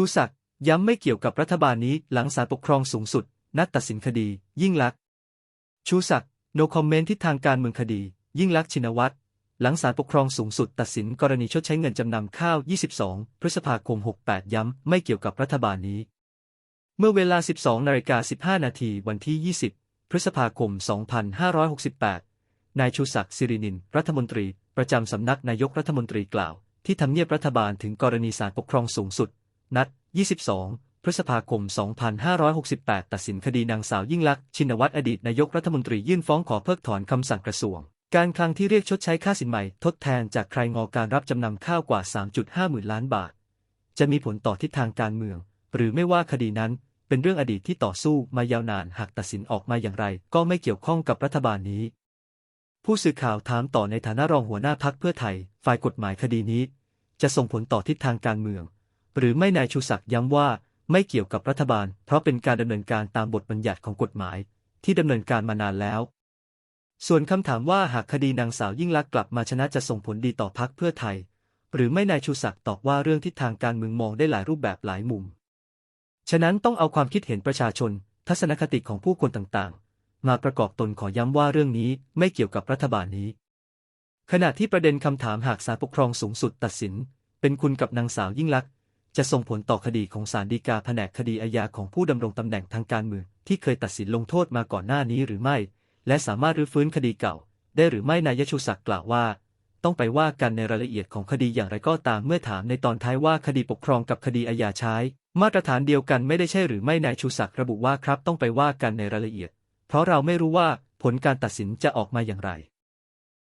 ชูศักดิ์ย้ำไม่เกี่ยวกับรัฐบาลนี้หลังศาลปกครองสูงสุด นัดตัดสินคดี ยิ่งลักษณ์ชูศักดิ์ no comment ทิศทางการเมืองคดี ยิ่งลักษณ์ชินวัตรหลังศาลปกครองสูงสุด ตัดสินกรณีชดใช้เงินจำนำข้าว 22 พฤษภาคม 68 ย้ำไม่เกี่ยวกับรัฐบาลนี้ เมื่อเวลา 12นาฬิกา15 นาทีวันที่ 20 พฤษภาคม 2568 นายชูศักดิ์สิรินิน รัฐมนตรี ประจำสำนักนายกรัฐมนตรีกล่าว ที่ทำเนียบรัฐบาลถึงกรณีศาลปกครองสูงสุด นัด 22 พฤษภาคม 2568 ตัดสินคดีนางสาวยิ่งลักษณ์ชินวัตรอดีตนายกรัฐมนตรียื่นฟ้องขอเพิกถอนคำสั่งกระทรวง การคลังที่เรียกชดใช้ค่าสินใหม่ทดแทนจากใครงอการรับจำนำข้าวกว่า 3.5 หมื่นล้านบาท จะมีผลต่อทิศทางการเมือง หรือไม่ว่าคดีนั้นเป็นเรื่องอดีตที่ต่อสู้มายาวนานหากตัดสินออกมาอย่างไร ก็ไม่เกี่ยวข้องกับรัฐบาลนี้ ผู้สื่อข่าวถามต่อในฐานะรองหัวหน้าพักเพื่อไทย ฝ่ายกฎหมายคดีนี้ จะส่งผลต่อทิศทางการเมือง หรือไม่นายชูศักดิ์ย้ำว่าไม่เกี่ยวกับรัฐบาล เพราะเป็นการดำเนินการตามบทบัญญัติของกฎหมาย ที่ดำเนินการมานานแล้ว ส่วนคำถามว่าหากคดีนางสาวยิ่งลักษณ์กลับมาชนะจะส่งผลดีต่อพักเพื่อไทย หรือไม่นายชูศักดิ์ตอบว่าเรื่องทิศทางการเมืองมองได้หลายรูปแบบหลายมุม ฉะนั้นต้องเอาความคิดเห็นประชาชน ทัศนคติของผู้คนต่างๆ มาประกอบตนขอย้ำว่าเรื่องนี้ไม่เกี่ยวกับรัฐบาลนี้ ขณะที่ประเด็นคำถามหากศาลปกครองสูงสุดตัดสิน เป็นคุณกับนางสาวยิ่งลักษณ์ จะส่งผลต่อคดีของศาลฎีกาแผนกคดีอาญาของผู้ดำรงตำแหน่งทางการเมืองที่เคยตัดสินลงโทษมาก่อนหน้านี้หรือไม่ และสามารถรื้อฟื้นคดีเก่า ได้หรือไม่นายชูศักดิ์กล่าวว่า ต้องไปว่ากันในรายละเอียดของคดีอย่างไรก็ตามเมื่อถามในตอนท้ายว่าคดีปกครองกับคดีอาญาใช้ มาตรฐานเดียวกันไม่ได้ใช่หรือไม่นายชูศักดิ์ระบุว่าครับต้องไปว่ากันในรายละเอียด เพราะเราไม่รู้ว่าผลการตัดสินจะออกมาอย่างไร